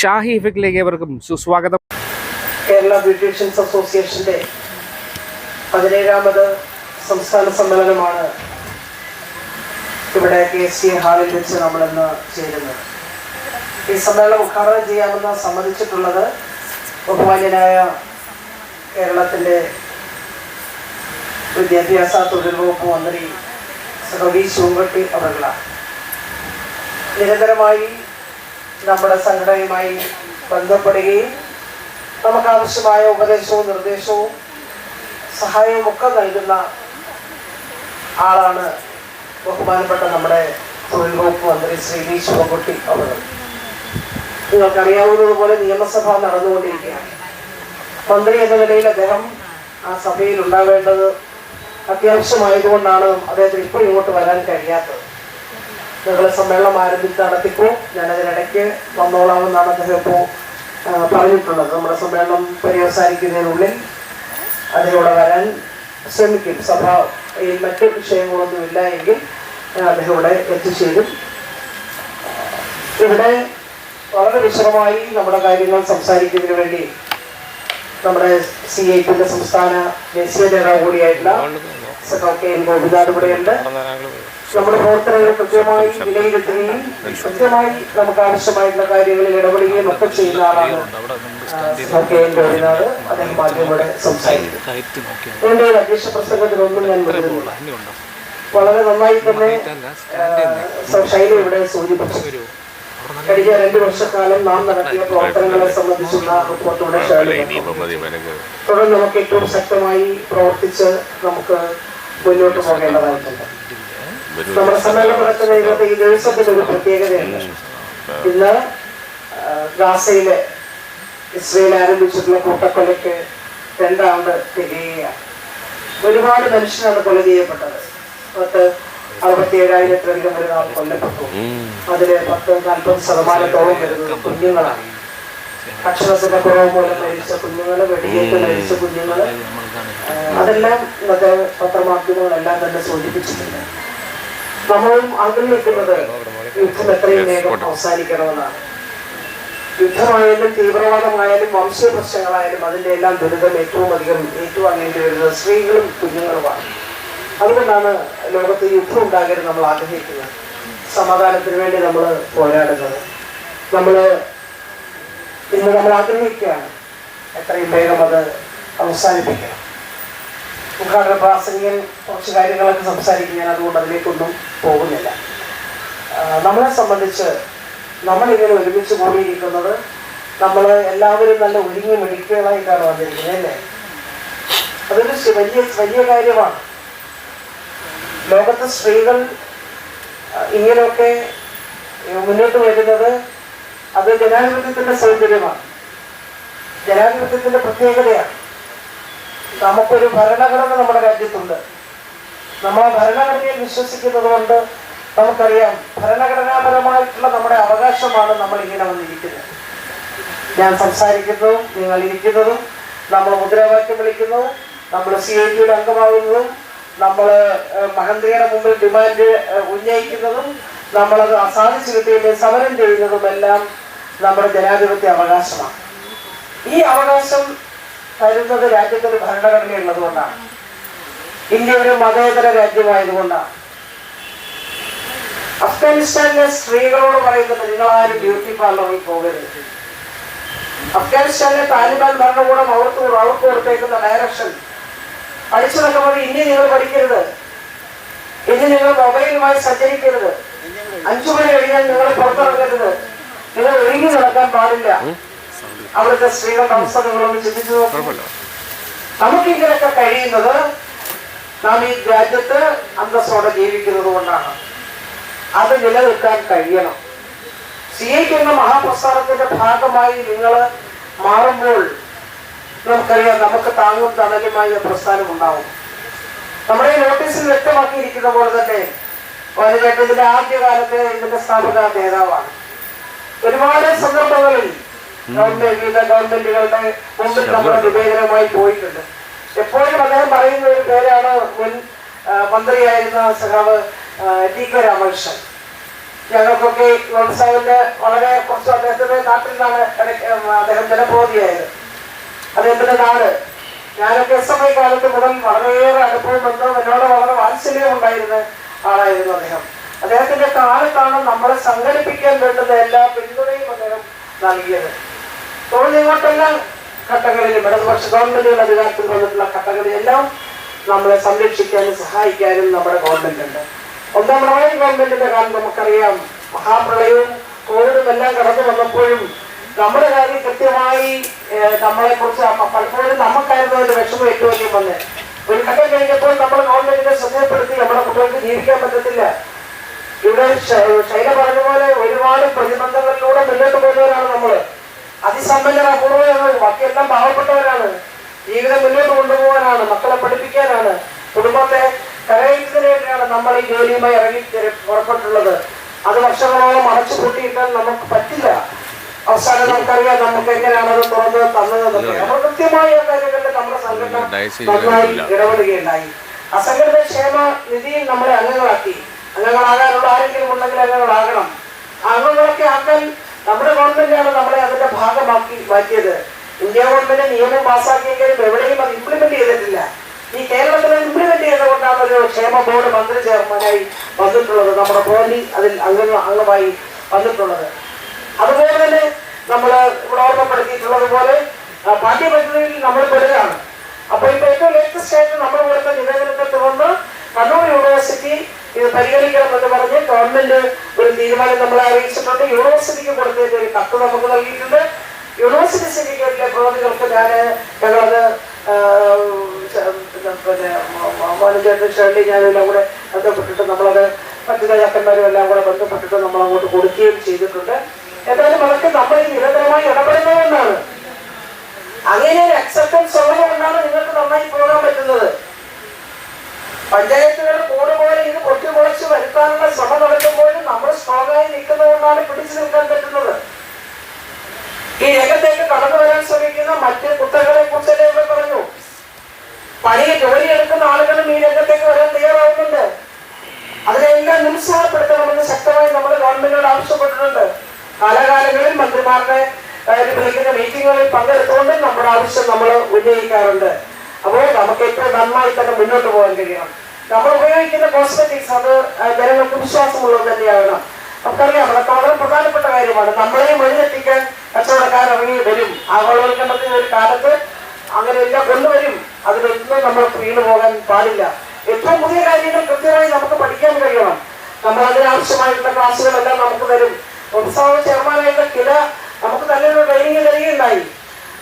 ഷാഹി ഇഫക്റ്റിലേക്ക് ഏവർക്കും സുസ്വാഗതം. കേരള ബ്യൂട്ടീഷ്യൻസ് അസോസിയേഷന്റെ പതിനേഴാമത് സംസ്ഥാന സമ്മേളനമാണ് ഇവിടെ കെ എസ് എ ഹാളിൽ വെച്ച് നമ്മളിന്ന് ചേരുന്നത്. ഈ സമ്മേളനം ഉദ്ഘാടനം ചെയ്യാമെന്ന് സമ്മതിച്ചിട്ടുള്ളത് ബഹുമാന്യനായ കേരളത്തിന്റെ വിദ്യാഭ്യാസ തൊഴിൽ വകുപ്പ് മന്ത്രി സഹവി ശൂങ്കട്ടി അവരുടെ നിരന്തരമായി നമ്മുടെ സംഘടനയുമായി ബന്ധപ്പെടുകയും നമുക്ക് ആവശ്യമായ ഉപദേശവും നിർദ്ദേശവും സഹായവും ഒക്കെ നൽകുന്ന ആളാണ് ബഹുമാനപ്പെട്ട നമ്മുടെ തൊഴിൽ വകുപ്പ് മന്ത്രി ശ്രീ വി ശിവൻകുട്ടി അവർ. നിങ്ങൾക്കറിയാവുന്നതുപോലെ നിയമസഭ നടന്നുകൊണ്ടിരിക്കുകയാണ്. മന്ത്രി എന്ന നിലയിൽ അദ്ദേഹം ആ സഭയിൽ ഉണ്ടാവേണ്ടത് അത്യാവശ്യമായതുകൊണ്ടാണ് അദ്ദേഹത്തിന് ഇപ്പോൾ ഇങ്ങോട്ട് വരാൻ കഴിയാത്തത്. ഞങ്ങൾ സമ്മേളനം ആരംഭിച്ച് നടത്തിക്കോ ഞാനതിനിടയ്ക്ക് വന്നോളാമെന്നാണ് അദ്ദേഹം ഇപ്പോൾ ആ, പറഞ്ഞിട്ടുള്ളത്. നമ്മുടെ സമ്മേളനം പര്യവസാനിക്കുന്നതിനുള്ളിൽ അതിലൂടെ വരാൻ ശ്രമിക്കും. സഭ ഈ മറ്റ് വിഷയങ്ങളൊന്നും ഇല്ല എങ്കിൽ അദ്ദേഹം ഇവിടെ എത്തിച്ചേരും. ഇവിടെ വളരെ വിശദമായി നമ്മുടെ കാര്യങ്ങൾ സംസാരിക്കുന്നതിന് വേണ്ടി നമ്മുടെ സി ഐ പിന്റെ സംസ്ഥാന ദേശീയ നേതാവ് കൂടിയായിട്ടുള്ള കെ എൻ ഗോപിനാഥ് ഇവിടെയുണ്ട്. നമ്മുടെ പ്രവർത്തനങ്ങൾ കൃത്യമായി വിലയിരുത്തുകയും കൃത്യമായി നമുക്ക് ആവശ്യമായിട്ടുള്ള കാര്യങ്ങളിൽ ഇടപെടുകയും ഒക്കെ ചെയ്യുന്ന ആളാണ് ഗോപിനാഥ് അദ്ദേഹം മാധ്യമയുടെ സംസാരിക്കും. എന്റെ അധ്യക്ഷ പ്രസംഗത്തിനൊന്നും ഞാൻ വരുന്നില്ല വളരെ നന്നായി തന്നെ ശൈലി ഇവിടെ സൂചിപ്പിച്ചു. കഴിഞ്ഞ രണ്ട് വർഷക്കാലം നാം നടത്തിയ പ്രവർത്തനങ്ങളെ സംബന്ധിച്ചുള്ള റിപ്പോർട്ടോടെ തുടർന്ന് നമുക്ക് ഏറ്റവും ശക്തമായി പ്രവർത്തിച്ച് നമുക്ക് മുന്നോട്ട് പോകേണ്ടതായിട്ടുണ്ട്. നമ്മുടെ സമ്മേളനം നടക്കുന്ന ഈ ദിവസത്തിന്റെ ഒരു പ്രത്യേകതയുണ്ട് ഇന്ന് ഗാസയിലെ ഇസ്രയേൽ ആരംഭിച്ചിട്ടുള്ള കൂട്ടക്കൊലയ്ക്ക് രണ്ടാണ്ട് തികയുകയാണ്. ഒരുപാട് മനുഷ്യരാണ് കൊല ചെയ്യപ്പെട്ടത്. പത്ത് അറുപത്തി ഏഴായിരത്തിലധികം വരുന്ന ആൾ കൊല്ലപ്പെട്ടു അതിൽ പത്ത് നാൽപ്പത് ശതമാനത്തോളം വരുന്നത് കുഞ്ഞുങ്ങളാണ്. ഭക്ഷണത്തിന്റെ കുറവ് മൂലം മരിച്ച കുഞ്ഞുങ്ങൾ വെടിയേറ്റ് മരിച്ച കുഞ്ഞുങ്ങൾ ആ, അതെല്ലാം ഇന്നത്തെ പത്രമാധ്യമങ്ങളെല്ലാം തന്നെ സൂചിപ്പിച്ചിട്ടുണ്ട്. നമ്മളും ആഗ്രഹിക്കുന്നത് യുദ്ധം എത്രയും വേഗം അവസാനിക്കണമെന്നാണ്. യുദ്ധമായാലും തീവ്രവാദമായാലും വംശീയ പ്രശ്നങ്ങളായാലും അതിന്റെ എല്ലാം ദുരിതം ഏറ്റവും അധികം ഏറ്റുവാങ്ങേണ്ടി വരുന്നത് സ്ത്രീകളും കുഞ്ഞുങ്ങളുമാണ്. അതുകൊണ്ടാണ് ലോകത്ത് യുദ്ധം ഉണ്ടാകരുത് നമ്മൾ ആഗ്രഹിക്കുന്നത്. സമാധാനത്തിന് വേണ്ടി നമ്മൾ പോരാടുന്നത്. നമ്മൾ ഇന്ന് നമ്മൾ ആഗ്രഹിക്കുകയാണ്. എത്രയും വേഗം അത് അവസാനിപ്പിക്കണം. ഉദ്ഘാടന പ്രാസംഗികൻ കുറച്ച് കാര്യങ്ങളൊക്കെ സംസാരിക്കും. ഞാൻ അതുകൊണ്ട് അതിലേക്കൊന്നും പോകുന്നില്ല. നമ്മളെ സംബന്ധിച്ച് നമ്മളിങ്ങനെ ഒരുമിച്ച് കൂടിയിരിക്കുന്നത് നമ്മൾ എല്ലാവരും നല്ല ഒരുങ്ങി മെഡിക്കുകളായിട്ടാണ് വന്നിരിക്കുന്നത് അല്ലേ? അതൊരു വലിയ വലിയ കാര്യമാണ്. ലോകത്തെ സ്ത്രീകൾ ഇങ്ങനെയൊക്കെ മുന്നോട്ട് വരുന്നത് അത് ജനാധിപത്യത്തിന്റെ സൗന്ദര്യമാണ്. ജനാധിപത്യത്തിന്റെ പ്രത്യേകതയാണ്. നമുക്കൊരു ഭരണഘടന നമ്മുടെ രാജ്യത്തുണ്ട്. നമ്മൾ ആ ഭരണഘടനയിൽ വിശ്വസിക്കുന്നത് കൊണ്ട് നമുക്കറിയാം ഭരണഘടനാപരമായിട്ടുള്ള നമ്മുടെ അവകാശമാണ് നമ്മൾ ഇങ്ങനെ വന്നിരിക്കുന്നത്. ഞാൻ സംസാരിക്കുന്നതും നിങ്ങൾ ഇരിക്കുന്നതും നമ്മൾ മുദ്രാവാക്യം വിളിക്കുന്നതും നമ്മൾ സി ഐ ടിയുടെ അംഗമാകുന്നതും നമ്മൾ മഹന്ത്രിയുടെ മുമ്പിൽ ഡിമാൻഡ് ഉന്നയിക്കുന്നതും നമ്മളത് അസാധിച്ചു കിട്ടിയതിന് സമരം ചെയ്യുന്നതും എല്ലാം നമ്മുടെ ജനാധിപത്യ അവകാശമാണ്. ഈ അവകാശം തരുന്നത് രാജ്യത്തൊരു ഭരണഘടന ഉള്ളതുകൊണ്ടാണ് ഇന്ത്യ ഒരു മതേതര രാജ്യമായതുകൊണ്ടാണ് അഫ്ഗാനിസ്ഥാനിലെ സ്ത്രീകളോട് പറയുന്നത് നിങ്ങൾ നിങ്ങളാരും ബ്യൂട്ടി പാർലറിൽ പോകരുത്. അഫ്ഗാനിസ്ഥാനിലെ താലിബാൻ ഭരണകൂടം അവർക്ക് അവർക്ക് കൊടുത്തേക്കുന്ന ഡയറക്ഷൻ പഠിച്ചു നടക്കുമ്പോൾ ഇനി നിങ്ങൾ പഠിക്കരുത്. ഇനി നിങ്ങൾ മൊബൈലുമായി സഞ്ചരിക്കരുത്. അഞ്ചു മണി കഴിഞ്ഞാൽ നിങ്ങൾ പുറത്തിറങ്ങരുത്. നിങ്ങൾ ഒഴുകി നടക്കാൻ പാടില്ല. അവിടുത്തെ സ്ത്രീകളുടെ അവസ്ഥ നിങ്ങളൊന്ന് ചിന്തിച്ചു നോക്കും. നമുക്കിങ്ങനെയൊക്കെ കഴിയുന്നത് നാം ഈ രാജ്യത്ത് അന്തസ്സോടെ ജീവിക്കുന്നത് കൊണ്ടാണ്. അത് നിലനിൽക്കാൻ കഴിയണം. സി ഐക്ക് എന്ന മഹാപ്രസ്ഥാനത്തിന്റെ ഭാഗമായി നിങ്ങൾ മാറുമ്പോൾ നമുക്കറിയാം നമുക്ക് താങ്ങും തണലുമായ പ്രസ്ഥാനം ഉണ്ടാവും. നമ്മുടെ നോട്ടീസിൽ വ്യക്തമാക്കിയിരിക്കുന്ന പോലെ തന്നെ വനിതയുടെ ആദ്യകാലത്തെ ഇതിന്റെ സ്ഥാപക നേതാവാണ്. ഒരുപാട് സന്ദർഭങ്ങളിൽ ഗവൺമെന്റുകളുടെ മുമ്പിൽ നമ്മൾ വിവേചനമായി പോയിട്ടുണ്ട്. എപ്പോഴും അദ്ദേഹം പറയുന്ന ഒരു പേരാണ് മുൻ മന്ത്രിയായിരുന്ന സഖാവ് ടി കെ രാമകൃഷ്ണൻ. ഞങ്ങൾക്കൊക്കെ വ്യവസായത്തിന്റെ വളരെ കുറച്ച് അദ്ദേഹത്തിന്റെ നാട്ടിൽ നിന്നാണ് അദ്ദേഹം ജനപ്രതിയായത് അദ്ദേഹത്തിന്റെ നാട്. ഞാനൊക്കെ എസ് എഫ് ഐ കാലത്ത് മുതൽ വളരെയേറെ അനുഭവം ബന്ധവും എന്നോട് വളരെ വാത്സല്യം ഉണ്ടായിരുന്ന ആളായിരുന്നു അദ്ദേഹം. അദ്ദേഹത്തിന്റെ കാലത്താണ് നമ്മളെ സംഘടിപ്പിക്കാൻ വേണ്ടുന്ന എല്ലാ പിന്തുണയും അദ്ദേഹം നൽകിയത്. തുടർന്ന് ഇങ്ങോട്ടെല്ലാം ഘട്ടങ്ങളിലും ഇടതുപക്ഷ ഗവൺമെന്റുകൾ അധികാരത്തിൽ വന്നിട്ടുള്ള ഘട്ടങ്ങളിലെല്ലാം നമ്മളെ സംരക്ഷിക്കാനും സഹായിക്കാനും നമ്മുടെ ഗവൺമെന്റ് ഉണ്ട്. ഒന്നാം പിണറായി ഗവൺമെന്റിന്റെ കാലം നമുക്കറിയാം. മഹാപ്രളയവും കോവിഡും എല്ലാം കടന്നു വന്നപ്പോഴും നമ്മുടെ കാര്യം കൃത്യമായി നമ്മളെ കുറിച്ച് പലപ്പോഴും നമുക്കായിരുന്നു അതിന്റെ വിഷമം ഏറ്റവും വലിയ വന്ന്. ഒരു ഘട്ടം കഴിഞ്ഞപ്പോൾ നമ്മൾ ഗവൺമെന്റിനെ ശ്രദ്ധപ്പെടുത്തി നമ്മുടെ കുട്ടികൾക്ക് ജീവിക്കാൻ പറ്റത്തില്ല. ഇവിടെ ശൈല പറഞ്ഞ പോലെ ഒരുപാട് പ്രതിബന്ധങ്ങളിലൂടെ മുന്നോട്ട് പോകുന്നവരാണ് നമ്മൾ. അതിസമ്പന്നർ അപൂർവമാണ് ബാക്കിയെല്ലാം പാവപ്പെട്ടവരാണ്. ജീവിതം മുന്നോട്ട് കൊണ്ടുപോകാനാണ് മക്കളെ പഠിപ്പിക്കാനാണ്. കുടുംബത്തെ കരയിച്ചതിന് നമ്മൾ ഈ ജോലിയുമായി ഇറങ്ങി പുറപ്പെട്ടുള്ളത് അത് വർഷങ്ങളോളം അടച്ചു പൂട്ടിയിട്ടാൽ നമുക്ക് പറ്റില്ല. അവസാനം നമുക്കറിയാം നമുക്ക് എങ്ങനെയാണ് അത് തുറന്ന് തന്നതെന്നൊക്കെ നമ്മൾ കൃത്യമായ കാര്യങ്ങളിൽ നമ്മുടെ സംഘടന നന്നായി ഇടപെടുകയുണ്ടായി. അസംഘടിത ക്ഷേമ നിധിയിൽ നമ്മളെ അംഗങ്ങളാക്കി. അംഗങ്ങളാകാനുള്ള ആരെങ്കിലും ഉണ്ടെങ്കിൽ അംഗങ്ങളാകണം. ആ അംഗങ്ങളൊക്കെ ആക്കാൻ നമ്മുടെ ഗവൺമെന്റാണ് നമ്മളെ അതിന്റെ ഭാഗമാക്കി മാറ്റിയത്. ഇന്ത്യ ഗവൺമെന്റ് നിയമം പാസ്സാക്കിയെങ്കിലും എവിടെയും അത് ഇംപ്ലിമെന്റ് ചെയ്തിട്ടില്ല. ഈ കേരളത്തിൽ ഇംപ്ലിമെന്റ് ചെയ്തുകൊണ്ടാണ് ഒരു ക്ഷേമ ബോർഡ് മന്ത്രി ചെയർമാനായി വന്നിട്ടുള്ളത്. നമ്മുടെ കോഹ്ലി അതിൽ അംഗ അംഗമായി വന്നിട്ടുള്ളത്. അതുപോലെ തന്നെ നമ്മൾ ഇവിടെ ഓർമ്മപ്പെടുത്തിയിട്ടുള്ളത് പോലെ പാഠ്യപദ്ധതിയിൽ നമ്മൾ പെടുകയാണ്. അപ്പൊ ഇപ്പൊ ഏറ്റവും ലേറ്റസ്റ്റ് ആയിട്ട് നമ്മൾ കൊടുത്ത നിവേദനത്തെ തുടർന്ന് കണ്ണൂർ യൂണിവേഴ്സിറ്റി ഇത് പരിഗണിക്കണം എന്ന് പറഞ്ഞ് ഗവൺമെന്റ് ഒരു തീരുമാനം നമ്മളെ അറിയിച്ചിട്ടുണ്ട്. യൂണിവേഴ്സിറ്റിക്ക് കൊടുത്തതിന്റെ ഒരു കത്ത് നമുക്ക് നൽകിയിട്ടുണ്ട്. യൂണിവേഴ്സിറ്റി സിൻഡിക്കേറ്റിലെ പ്രവർത്തികൾക്ക് ഞാൻ ഞങ്ങളത് മാനേജറിന്റെ മാനേജർ ഷേർലി ഞാനെല്ലാം കൂടെ ബന്ധപ്പെട്ടിട്ട് നമ്മളത് മറ്റു നേതാക്കന്മാരും എല്ലാം കൂടെ ബന്ധപ്പെട്ടിട്ട് നമ്മൾ അങ്ങോട്ട് കൊടുക്കുകയും ചെയ്തിട്ടുണ്ട്. എന്തായാലും അവർക്ക് നമ്മൾ നിരന്തരമായി ഇടപെടുന്നതുകൊണ്ടാണ് അങ്ങനെ ഒരു അക്സെപ്റ്റൻസ് ഉള്ളതുകൊണ്ടാണ് നിങ്ങൾക്ക് നന്നായി പോകാൻ പറ്റുന്നത്. പഞ്ചായത്തുകൾ കൂടുപോലെ ഇത് പൊട്ടിമുളച്ച് വരുത്താനുള്ള ശ്രമം നടത്തുമ്പോഴും നമ്മൾ സ്ട്രോങ്ങായി നിൽക്കുന്നതുകൊണ്ടാണ് പിടിച്ചു നിൽക്കാൻ പറ്റുന്നത്. ഈ രംഗത്തേക്ക് കടന്നു വരാൻ ശ്രമിക്കുന്ന മറ്റ് കുത്തകളെ കുറിച്ചല്ലേ ഇവിടെ പറഞ്ഞു. പണി ജോലി എടുക്കുന്ന ആളുകളും ഈ രംഗത്തേക്ക് വരാൻ തയ്യാറാവുന്നുണ്ട്. അതിനെല്ലാം നിരുത്സാഹപ്പെടുത്തണമെന്ന് ശക്തമായി നമ്മുടെ ഗവൺമെന്റിനോട് ആവശ്യപ്പെട്ടിട്ടുണ്ട്. കാലാകാലങ്ങളിൽ മന്ത്രിമാരുടെ വിളിക്കുന്ന മീറ്റിങ്ങുകളിൽ പങ്കെടുത്തുകൊണ്ട് നമ്മുടെ ആവശ്യം നമ്മൾ ഉന്നയിക്കാറുണ്ട്. അപ്പോൾ നമുക്ക് ഏറ്റവും നന്നായി തന്നെ മുന്നോട്ട് പോകാൻ കഴിയണം. നമ്മൾ ഉപയോഗിക്കുന്ന കോസ്മെറ്റിക്സ് അത് ജനങ്ങൾക്ക് വിശ്വാസമുള്ളത് തന്നെയാണ്. നമുക്കറിയാം അതൊക്കെ വളരെ പ്രധാനപ്പെട്ട കാര്യമാണ്. നമ്മളെയും വഴിതെറ്റിക്കാൻ കച്ചവടക്കാർ ഇറങ്ങി വരും. ആഗോളവൽക്കരണത്തിന്റെ ഒരു കാലത്ത് അങ്ങനെയെല്ലാം കൊണ്ടുവരും. അതിലൊന്നും നമ്മൾ വീണു പോകാൻ പാടില്ല. ഏറ്റവും പുതിയ കാര്യങ്ങൾ കൃത്യമായി നമുക്ക് പഠിക്കാൻ കഴിയണം. നമ്മൾ അതിനാവശ്യമായിട്ടുള്ള ക്ലാസ്സുകളെല്ലാം നമുക്ക് തരും. ഉത്സവ ചെയർമാനായിട്ടുള്ള കില നമുക്ക് നല്ലൊരു ട്രെയിനിങ് തരികയുണ്ടായി.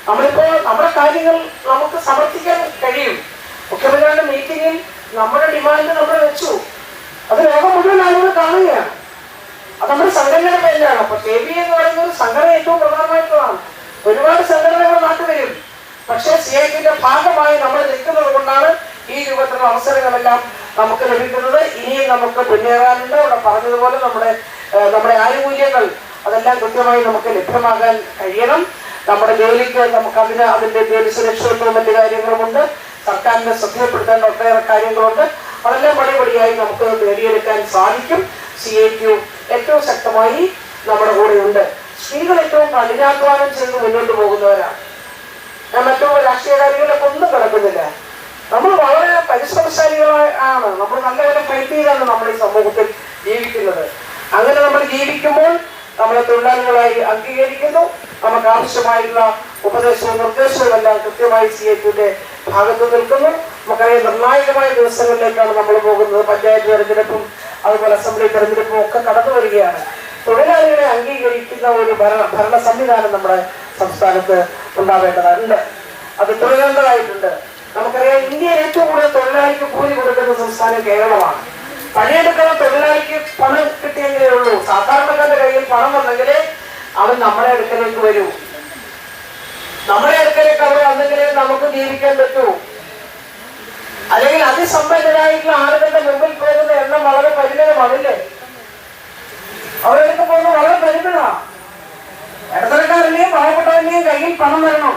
നമ്മളിപ്പോ നമ്മുടെ കാര്യങ്ങൾ നമുക്ക് സമർപ്പിക്കാൻ കഴിയും. മുഖ്യമന്ത്രിയുടെ മീറ്റിംഗിൽ നമ്മുടെ ഡിമാൻഡ് നമ്മൾ വെച്ചു. അത് ലോകം മുഴുവൻ ആളുകൾ കാണുകയാണ്. അത് നമ്മുടെ സംഘടനയുടെ പേരിലാണ്. അപ്പൊ കെ ബി എന്ന് പറയുന്ന ഒരു സംഘടന ഏറ്റവും പ്രധാനമായിട്ടുള്ളതാണ്. ഒരുപാട് സംഘടനകൾ നാട്ടിൽ വരും. പക്ഷേ സി ഐ ടിന്റെ ഭാഗമായി നമ്മൾ നിൽക്കുന്നത് കൊണ്ടാണ് ഈ രൂപത്തിലുള്ള അവസരങ്ങളെല്ലാം നമുക്ക് ലഭിക്കുന്നത്. ഇനിയും നമുക്ക് മുന്നേറാനുണ്ട് അവിടെ പറഞ്ഞതുപോലെ നമ്മുടെ നമ്മുടെ ആനുകൂല്യങ്ങൾ അതെല്ലാം കൃത്യമായി നമുക്ക് ലഭ്യമാകാൻ കഴിയണം. നമ്മുടെ ജോലിക്ക് നമുക്ക് അതിന് അതിന്റെ ജോലി സുരക്ഷിതത്വവും മറ്റു കാര്യങ്ങളുമുണ്ട്. സർക്കാരിനെ ശ്രദ്ധയപ്പെടുത്തേണ്ട ഒട്ടേറെ കാര്യങ്ങളുണ്ട്. അതെല്ലാം പടിപടിയായി നമുക്ക് നേടിയെടുക്കാൻ സാധിക്കും. സി എ ക്യു ഏറ്റവും ശക്തമായി നമ്മുടെ കൂടെ ഉണ്ട് സ്ത്രീകൾ ഏറ്റവും കഠിനാധ്വാനം ചെയ്ത് മുന്നോട്ട് പോകുന്നവരാണ്. ഞാൻ മറ്റു രാഷ്ട്രീയകാരികളൊക്കെ ഒന്നും കിടക്കുന്നില്ല നമ്മൾ വളരെ പരിശ്രമശാലികളാണ്. നമ്മൾ നല്ലവരെ ഫൈറ്റ് നമ്മൾ ഈ സമൂഹത്തിൽ ജീവിക്കുന്നത്. അങ്ങനെ നമ്മൾ ജീവിക്കുമ്പോൾ നമ്മളെ തൊഴിലാളികളായി അംഗീകരിക്കുന്നു. നമുക്ക് ആവശ്യമായിട്ടുള്ള ഉപദേശവും നിർദ്ദേശവും എല്ലാം കൃത്യമായി സി എച്ചിന്റെ ഭാഗത്ത് നിൽക്കുന്നു. നമുക്കറിയാം നിർണായകമായ ദിവസങ്ങളിലേക്കാണ് നമ്മൾ പോകുന്നത്. പഞ്ചായത്ത് തെരഞ്ഞെടുപ്പും അതുപോലെ അസംബ്ലി തെരഞ്ഞെടുപ്പും ഒക്കെ കടന്നു വരികയാണ്. തൊഴിലാളികളെ അംഗീകരിക്കുന്ന ഒരു ഭരണ ഭരണ സംവിധാനം നമ്മുടെ സംസ്ഥാനത്ത് ഉണ്ടാവേണ്ടതുണ്ട് അത് തുടരേണ്ടതായിട്ടുണ്ട് നമുക്കറിയാം ഇന്ത്യയിൽ ഏറ്റവും കൂടുതൽ തൊഴിലാളിക്ക് കൂലി കൊടുക്കുന്ന സംസ്ഥാനം കേരളമാണ്. പണിയെടുക്കുന്ന തൊഴിലാളിക്ക് പണം കിട്ടിയെങ്കിലേ ഉള്ളൂ. സാധാരണക്കാരുടെ കയ്യിൽ പണം വന്നെങ്കിലേ അവൻ നമ്മുടെ അടുക്കലേക്ക് വരൂ. നമ്മുടെ അടുക്കലേക്ക് അവർ വന്നെങ്കിലേ നമുക്ക് ജീവിക്കാൻ പറ്റൂ. അല്ലെങ്കിൽ അതിസമ്പന്നരായിട്ടുള്ള ആളുകളുടെ മുമ്പിൽ പോകുന്ന എണ്ണം വളരെ പരിമിതമാണല്ലേ? അവരെടുത്ത് പോകുന്നത് വളരെ പരിമിതമാണ് ഇടത്തരക്കാരനെയും പാവപ്പെട്ടവന്റെയും കയ്യിൽ പണം വരണം.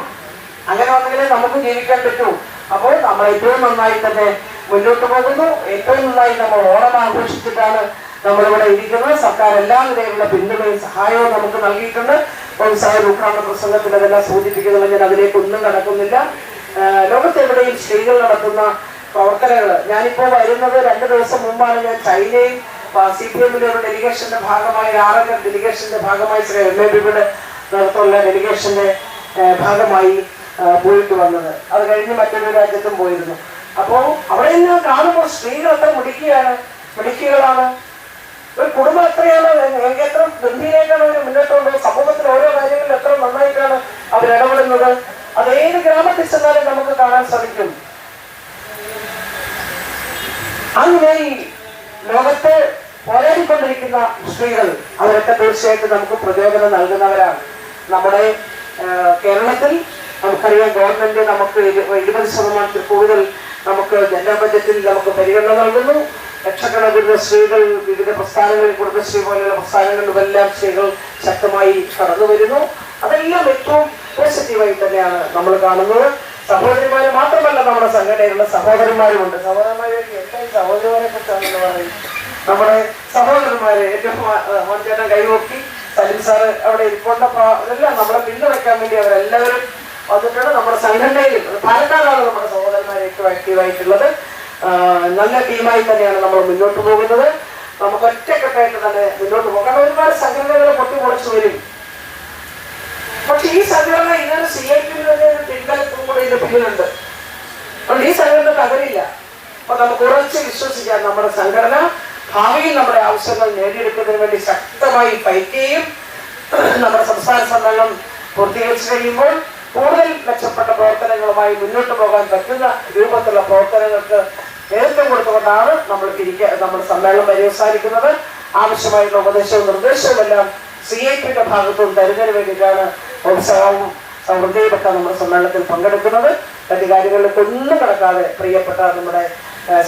അങ്ങനെ വന്നെങ്കിലേ നമുക്ക് ജീവിക്കാൻ പറ്റൂ. അപ്പോൾ നമ്മൾ ഏറ്റവും നന്നായി തന്നെ മുന്നോട്ട് പോകുന്നു. ഏറ്റവും നന്നായി നമ്മൾ ഓണം ആഘോഷിച്ചിട്ടാണ് നമ്മളിവിടെ ഇരിക്കുന്നത്. സർക്കാർ എല്ലാ പിന്തുണയും സഹായവും നമുക്ക് നൽകിയിട്ടുണ്ട്. ഉദ്ഘാടന പ്രസംഗത്തിൽ അതെല്ലാം സൂചിപ്പിക്കുന്നത് ഞാൻ അതിലേക്ക് ഒന്നും കടക്കുന്നില്ല. ആ, ലോകത്തെവിടെയും സ്ത്രീകൾ നടത്തുന്ന പ്രവർത്തനങ്ങൾ. ഞാനിപ്പോ വരുന്നത് രണ്ട് ദിവസം മുമ്പാണ് ഞാൻ ചൈനയിൽ സി പി എമ്മിന്റെ ഒരു ഡെലിഗേഷന്റെ ഭാഗമായി ആറംഗ ഡെലിഗേഷന്റെ ഭാഗമായി ശ്രീ എം എ ബിയുടെ നേതൃത്വമുള്ള ഡെലിഗേഷന്റെ ഭാഗമായി പോയിട്ട് വന്നത്. അത് കഴിഞ്ഞ് മറ്റൊരു രാജ്യത്തും പോയിരുന്നു. അപ്പോ അവിടെ നിന്ന് കാണുമ്പോൾ സ്ത്രീകൾ എത്ര മിടുക്കിയാണ് മിടുക്കികളാണ്. ഒരു കുടുംബം എത്രയാണ്? എത്ര ഗംഭീരമായിട്ടാണ് അവർ മുന്നോട്ട് സമൂഹത്തിൽ ഓരോ കാര്യങ്ങളിലും എത്ര നന്നായിട്ടാണ് അവർ ഇടപെടുന്നത്? അത് ഏത് ഗ്രാമത്തിൽ ചെന്നാലും നമുക്ക് കാണാൻ സാധിക്കും. അങ്ങനെ ഈ ലോകത്ത് പോരാടിക്കൊണ്ടിരിക്കുന്ന സ്ത്രീകൾ അവരൊക്കെ തീർച്ചയായിട്ടും നമുക്ക് പ്രചോദനം നൽകുന്നവരാണ്. നമ്മുടെ കേരളത്തിൽ നമുക്കറിയാം ഗവൺമെന്റ് നമുക്ക് ഇരു- ഇരുപത് ശതമാനത്തിൽ കൂടുതൽ നമുക്ക് ജനറൽ ബജറ്റിൽ നമുക്ക് പരിഗണന നൽകുന്നു. ലക്ഷക്കണക്കിന് സ്ത്രീകൾ വിവിധ പ്രസ്ഥാനങ്ങളിൽ കുടുംബശ്രീ പോലെയുള്ള പ്രസ്ഥാനങ്ങളിലുമെല്ലാം സ്ത്രീകൾ ശക്തമായി കടന്നു വരുന്നു. അതെല്ലാം ഏറ്റവും പോസിറ്റീവായി തന്നെയാണ് നമ്മൾ കാണുന്നത്. സഹോദരിമാര് മാത്രമല്ല നമ്മുടെ സംഘടനയിലുള്ള സഹോദരന്മാരുമുണ്ട്. സഹോദരന്മാരെ ഏറ്റവും സഹോദരന്മാരെ കുറിച്ചാണെന്ന് നമ്മുടെ സഹോദരന്മാരെ ഏറ്റവും മോൻചേട്ടൻ കൈവൊക്കി സലിം സാറ് അവിടെ ഇരിക്കേണ്ട എല്ലാം നമ്മളെ പിന്തുണയ്ക്കാൻ വേണ്ടി അവരെല്ലാവരും വന്നിട്ടുണ്ട്. നമ്മുടെ സംഘടനയിൽ പാലക്കാടാണ് നമ്മുടെ സഹോദരന്മാർ ഏറ്റവും ആക്റ്റീവായിട്ടുള്ളത് നല്ല ടീമായി തന്നെയാണ് നമ്മൾ മുന്നോട്ട് പോകുന്നത്. നമുക്ക് ഒറ്റക്കെട്ടായിട്ട് തന്നെ മുന്നോട്ട് പോകാം. കാരണം ഒരുപാട് സംഘടനകൾ പൊട്ടിമുളച്ചു വരും. പക്ഷെ ഈ സംഘടന ഇങ്ങനെ സി ഐ കൂടെ ഇതിന്റെ പിന്നിലുണ്ട്. അതുകൊണ്ട് ഈ സംഘടന തകരില്ല അപ്പൊ നമുക്ക് ഉറച്ച് വിശ്വസിക്കാം നമ്മുടെ സംഘടന ഭാവിയിൽ നമ്മുടെ ആവശ്യങ്ങൾ നേടിയെടുക്കുന്നതിന് വേണ്ടി ശക്തമായി ചെയ്യും. നമ്മുടെ സംസ്ഥാന സമ്മേളനം പൂർത്തീകരിച്ചു കഴിയുമ്പോൾ കൂടുതൽ മെച്ചപ്പെട്ട പ്രവർത്തനങ്ങളുമായി മുന്നോട്ട് പോകാൻ പറ്റുന്ന രൂപത്തിലുള്ള പ്രവർത്തനങ്ങൾക്ക് നേതൃത്വം കൊടുത്തുകൊണ്ടാണ് നമ്മൾ തിരിക്കുക നമ്മൾ സമ്മേളനം പര്യവസാനിക്കുന്നത്. ആവശ്യമായിട്ടുള്ള ഉപദേശവും നിർദ്ദേശവും എല്ലാം സി ഐ പിയുടെ ഭാഗത്തും തരുന്നതിന് വേണ്ടിയിട്ടാണ് സമൃദ്ധിയിലൊക്കെ നമ്മുടെ സമ്മേളനത്തിൽ പങ്കെടുക്കുന്നത്. മറ്റു കാര്യങ്ങളിലേക്ക് ഒന്നും കിടക്കാതെ പ്രിയപ്പെട്ട നമ്മുടെ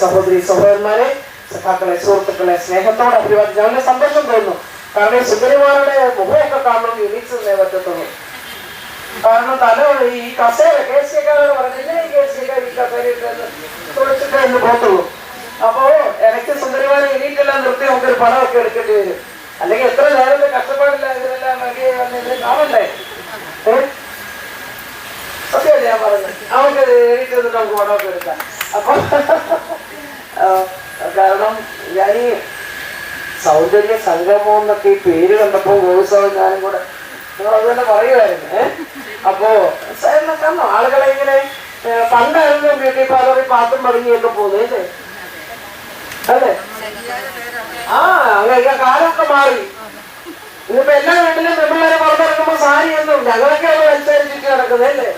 സഹോദരി സഹോദരന്മാരെ സഖാക്കളെ സുഹൃത്തുക്കളെ സ്നേഹത്തോടെ അഭിവാദിച്ചു അവന്റെ സന്തോഷം തോന്നുന്നു കാരണം സുന്ദരിമാരുടെ മുഖമൊക്കെ കാണണം യുണീക്സ് എന്നേ പറ്റത്തുള്ളൂ കാരണം തല ഈ കസേര കെ സി എക്കാരോട് പറഞ്ഞില്ലേ? കെ സി ഈ കസേര തുളച്ചിട്ട് എന്ന് പോത്തുള്ളൂ. അപ്പോ എനിക്ക് സുന്ദരിമാരെ എണീറ്റെല്ലാം നിർത്തി നമുക്ക് ഒരു പടമൊക്കെ എടുക്കേണ്ടി വരും. അല്ലെങ്കിൽ എത്ര നേരത്തെ കഷ്ടപ്പാടില്ല ഇതിനെല്ലാം കാണണ്ടേ? സത്യമല്ലേ ഞാൻ പറഞ്ഞത്. നമുക്ക് എണീറ്റ് വന്നിട്ട് നമുക്ക് ഒക്കെ എടുക്കാം. അപ്പൊ കാരണം ഞാൻ ഈ സൗന്ദര്യ സംഗമം എന്നൊക്കെ ഈ പേര് കണ്ടപ്പോ ഗോവിസവും ഞാനും കൂടെ നിങ്ങൾ പറയുമായിരുന്നു ഏഹ് അപ്പോ കണ്ടോ ആളുകളെ ഇങ്ങനെ പണ്ടായിരുന്നു ബ്യൂട്ടി പാർലറിൽ പാത്രം പതുങ്ങിയൊക്കെ പോകുന്നത് അല്ലേ? ആ അങ്ങനെ കാലമൊക്കെ മാറി. ഇന്നിപ്പോ എല്ലാ വീട്ടിലും പെമ്പിള്ളേരെ പുറത്തിറക്കുമ്പോ സാരി ഒന്നും ഞങ്ങളൊക്കെ അവിടെ വലിച്ചരിച്ചിട്ട് നടക്കുന്നത് അല്ലേ?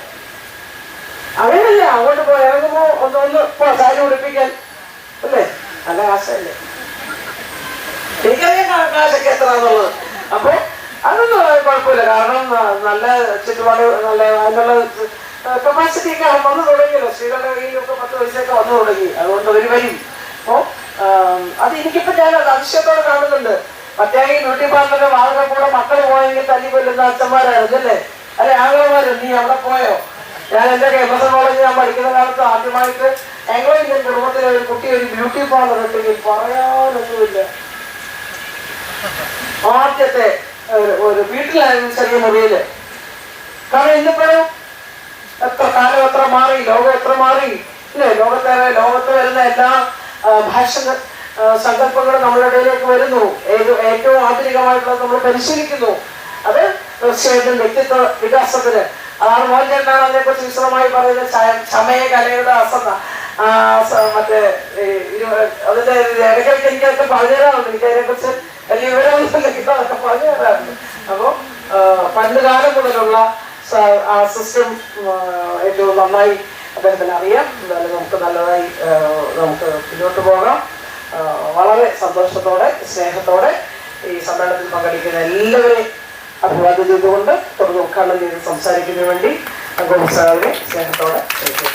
അങ്ങനല്ല അങ്ങോട്ട് പോയി ഇറങ്ങുമ്പോ ഒന്ന് ഒന്ന് സാരി ഉടുപ്പിക്കാൻ അല്ലേ? നല്ല കാശല്ലേ? എനിക്കറിയാം കാശൊക്കെ കാശൊക്കെ എത്രയാന്നുള്ളത്. അപ്പൊ അതൊന്നും കുഴപ്പമില്ല. കാരണം നല്ല ചുറ്റുപാട് നല്ല അതിനുള്ള കപ്പാസിറ്റി ഒക്കെ വന്നു തുടങ്ങിയല്ലോ. സ്ത്രീകളുടെ കയ്യിലൊക്കെ പത്ത് പൈസയൊക്കെ വന്നു തുടങ്ങി. അതുകൊണ്ട് ഒരു വരും. അപ്പോ അത് എനിക്കിപ്പോ ഞാൻ അത് അതിശയത്തോടെ കാണുന്നുണ്ട്. മറ്റേ ഈ ബ്യൂട്ടി പാർലറിന്റെ വാഹന കൂടെ മക്കൾ പോയെങ്കിൽ തല്ലി കൊല്ലുന്ന അച്ഛന്മാരായിരുന്നു അല്ലേ? അല്ലെ ആംഗ്ലമാര് നീ അവിടെ പോയോ? ഞാൻ എന്റെ എം എസ് എൻ കോളേജിൽ ഞാൻ പഠിക്കുന്ന കാലത്ത് ആദ്യമായിട്ട് ആംഗ്ലോ ഇന്ത്യൻ കുടുംബത്തിലെ ഒരു കുട്ടി ഒരു ബ്യൂട്ടി പാർലർ ഉണ്ടെങ്കിൽ പറയാനൊന്നുമില്ല. ആദ്യത്തെ ഒരു വീട്ടിലായിരുന്നു ചെറിയ മുറിയിൽ. കാരണം ഇന്നിപ്പോഴും എത്ര കാലം എത്ര മാറി ലോകം എത്ര മാറി ഇല്ലേ? ലോകത്തെ ലോകത്ത് വരുന്ന എല്ലാ ഭാഷ സങ്കല്പങ്ങളും നമ്മുടെ ഇടയിലേക്ക് വരുന്നു. ഏറ്റവും ആധുനികമായിട്ടുള്ളത് നമ്മൾ പരിശീലിക്കുന്നു. അത് തീർച്ചയായിട്ടും വ്യക്തിത്വ വികാസത്തിന്. അതാണ് മോഹൻചേട്ടനാണ് അതിനെക്കുറിച്ച് വിശദമായി പറയുന്നത് സമയകലയുടെ ചമയ കലയുടെ അസന്ന മറ്റേ അതിന്റെ ഇടയ്ക്കിടയ്ക്ക് എനിക്കൊക്കെ പറഞ്ഞു തരാറുണ്ട് എനിക്ക് അതിനെക്കുറിച്ച് വലിയ വിവരമൊന്നുമില്ലെങ്കിൽ അതൊക്കെ പറഞ്ഞു തരാറുണ്ട് പണ്ട് കാലം മുതലുള്ള ആ സിസ്റ്റം ഏറ്റവും നന്നായി അദ്ദേഹത്തിന് അറിയാം. എന്തായാലും നമുക്ക് നല്ലതായി നമുക്ക് മുന്നോട്ട് പോകാം. വളരെ സന്തോഷത്തോടെ സ്നേഹത്തോടെ ഈ സമ്മേളനത്തിൽ പങ്കെടുക്കുന്ന എല്ലാവരെയും അഭിവാദ്യം ചെയ്തുകൊണ്ട് തുടർന്ന് ഉദ്ഘാടനം ചെയ്ത് സംസാരിക്കുന്നതിന് വേണ്ടി ഗോപസാറിനെ സ്നേഹത്തോടെ ക്ഷണിക്കുന്നു.